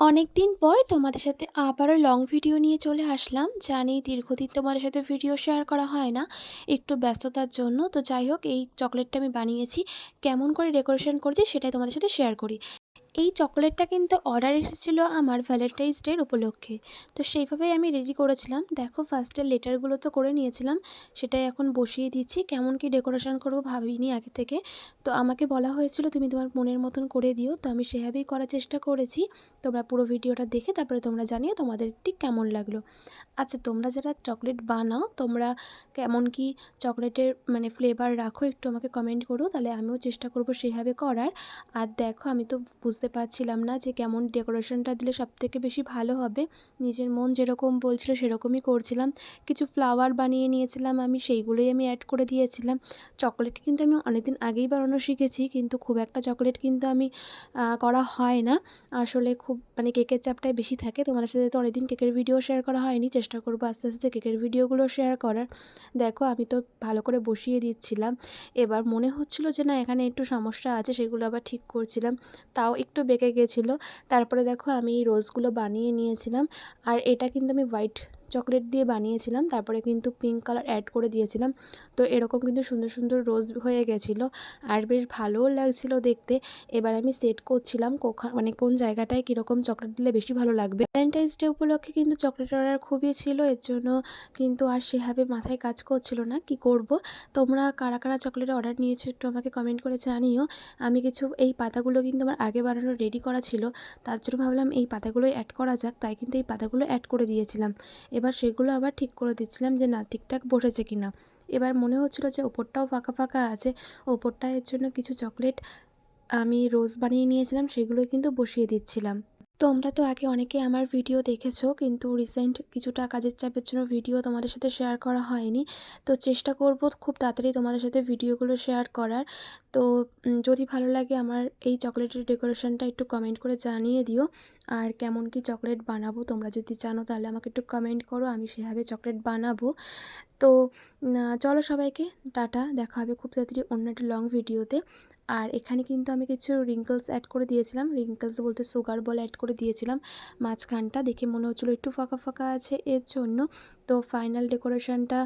অনেক দিন পর তোমাদের সাথে আবারও লং ভিডিও নিয়ে চলে আসলাম। জানি দীর্ঘদিন তোমাদের সাথে ভিডিও শেয়ার করা হয় না, একটু ব্যস্ততার জন্য। তো যাই হোক, এই চকলেটটা আমি বানিয়েছি। কেমন করে ডেকোরেশন করছি সেটাই তোমাদের সাথে শেয়ার করি। এই চকোলেটটা কিন্তু অর্ডার এসেছিল আমার ভ্যালেন্টাইন্স ডের উপলক্ষে। তো সেইভাবেই আমি রেডি করেছিলাম। দেখো ফার্স্টে লেটারগুলো তো করে নিয়েছিলাম। সেটাই এখন বসিয়ে দিচ্ছি। কেমন কি ডেকোরেশন করব ভাবিনি আগে থেকে। তো আমাকে বলা হয়েছিল, তুমি তোমার মনের মতন করে দিও। তো আমি সেভাবেই করার চেষ্টা করেছি। তোমরা পুরো ভিডিওটা দেখে তারপরে তোমরা জানিও তোমাদের ঠিক কেমন লাগল। আচ্ছা তোমরা যারা চকলেট বানাও, তোমরা কেমন কি চকলেটের মানে ফ্লেভার রাখো, একটু আমাকে কমেন্ট করো। তাহলে আমিও চেষ্টা করব সেভাবে করার। আর দেখো, আমি তো বুঝতে পারছিলাম না যে কেমন ডেকোরেশনটা দিলে সবথেকে বেশি ভালো হবে। নিজের মন যেরকম বলছিল সেরকমই করছিলাম। কিছু ফ্লাওয়ার বানিয়ে নিয়েছিলাম আমি, সেইগুলোই আমি অ্যাড করে দিয়েছিলাম। চকলেট কিন্তু আমি অনেকদিন আগেই বানানো শিখেছি, কিন্তু খুব একটা চকলেট কিন্তু আমি করা হয় না। আসলে খুব মানে কেকের চাপটাই বেশি থাকে। তোমাদের সাথে তো অনেকদিন কেকের ভিডিও শেয়ার করা হয়নি, চেষ্টা করব আস্তে আস্তে কেকের ভিডিওগুলো শেয়ার করার। দেখো, আমি তো ভালো করে বসিয়ে দিচ্ছিলাম। এবার মনে হচ্ছিল যে না, এখানে একটু সমস্যা আছে, সেগুলো আবার ঠিক করছিলাম। তাও একটু বেঁকে গেছিল। তারপরে দেখো আমি এই রোজগুলো বানিয়ে নিয়েছিলাম। আর এটা কিন্তু আমি হোয়াইট চকলেট দিয়ে বানিয়েছিলাম, তারপরে কিন্তু পিঙ্ক কালার অ্যাড করে দিয়েছিলাম। তো এরকম কিন্তু সুন্দর সুন্দর রোজ হয়ে গেছিল আর বেশ ভালোও লাগছিল দেখতে। এবার আমি সেট করছিলাম মানে কোন জায়গাটায় কীরকম চকলেট দিলে বেশি ভালো লাগবে। ভ্যালেন্টাইন্স ডে উপলক্ষে কিন্তু চকলেট অর্ডার খুবই ছিল, এর জন্য কিন্তু আর সেভাবে মাথায় কাজ করছিল না। কি করব? তোমরা কারা কারা চকলেটের অর্ডার নিয়েছো একটু আমাকে কমেন্ট করে জানিও। আমি কিছু, এই পাতাগুলো কিন্তু আমার আগে বানানো রেডি করা ছিল, তার জন্য ভাবলাম এই পাতাগুলোই অ্যাড করা যাক, তাই কিন্তু এই পাতাগুলো অ্যাড করে দিয়েছিলাম। এবার সেগুলো আবার ঠিক করে দিচ্ছিলাম যে না, ঠিকঠাক বসেছে কি না এবার মনে হচ্ছিল যে ওপরটাও ফাঁকা ফাঁকা আছে ওপরটা এর জন্য কিছু চকলেট আমি রোজ বানিয়ে নিয়েছিলাম সেগুলো কিন্তু বসিয়ে দিচ্ছিলাম। তোমরা তো আগে অনেকে আমার ভিডিও দেখেছ, কিন্তু রিসেন্ট কিছুটা কাজের চাপের জন্য ভিডিও তোমাদের সাথে শেয়ার করা হয়নি। তো চেষ্টা করব খুব তাড়াতাড়ি তোমাদের সাথে ভিডিওগুলো শেয়ার করার। তো যদি ভালো লাগে আমার এই চকলেটের ডেকোরেশনটা একটু কমেন্ট করে জানিয়ে দিও। আর কেমন কি চকলেট বানাবো তোমরা যদি জানো তাহলে আমাকে একটু কমেন্ট করো, আমি সেভাবে চকলেট বানাবো। তো চলো সবাইকে, টাটা, দেখা হবে খুব তাড়াতাড়ি অন্য একটা লং ভিডিওতে আর এখানে কিন্তু আমি কিছু রিঙ্কলস অ্যাড করে দিয়েছিলাম। রিঙ্কলস বলতে সুগার বল অ্যাড করে দিয়েছিলাম। মাঝখানটা দেখে মনে হচ্ছিল একটু ফাঁকা ফাঁকা আছে এর জন্য। তো ফাইনাল ডেকোরেশনটা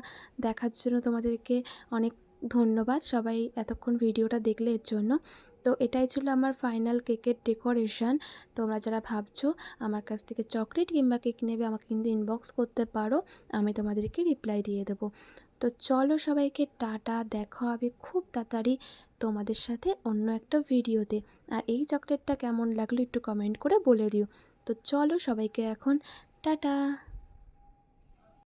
দেখার জন্য তোমাদেরকে অনেক ধন্যবাদ সবাই এতক্ষণ ভিডিওটা দেখলে এর জন্য। তো এটাই ছিল আমার ফাইনাল কেকের ডেকোরেশন তোমরা যারা ভাবছ আমার কাছ থেকে চকলেট কিংবা কেক নেবে আমাকে কিন্তু ইনবক্স করতে পারো, আমি তোমাদেরকে রিপ্লাই দিয়ে দেবো। তো চলো সবাইকে টাটা, দেখা হবে খুব তাড়াতাড়ি তোমাদের সাথে অন্য একটা ভিডিওতে। আর এই চকলেটটা কেমন লাগল একটু কমেন্ট করে বলে দিও। তো চলো সবাইকে এখন টাটা।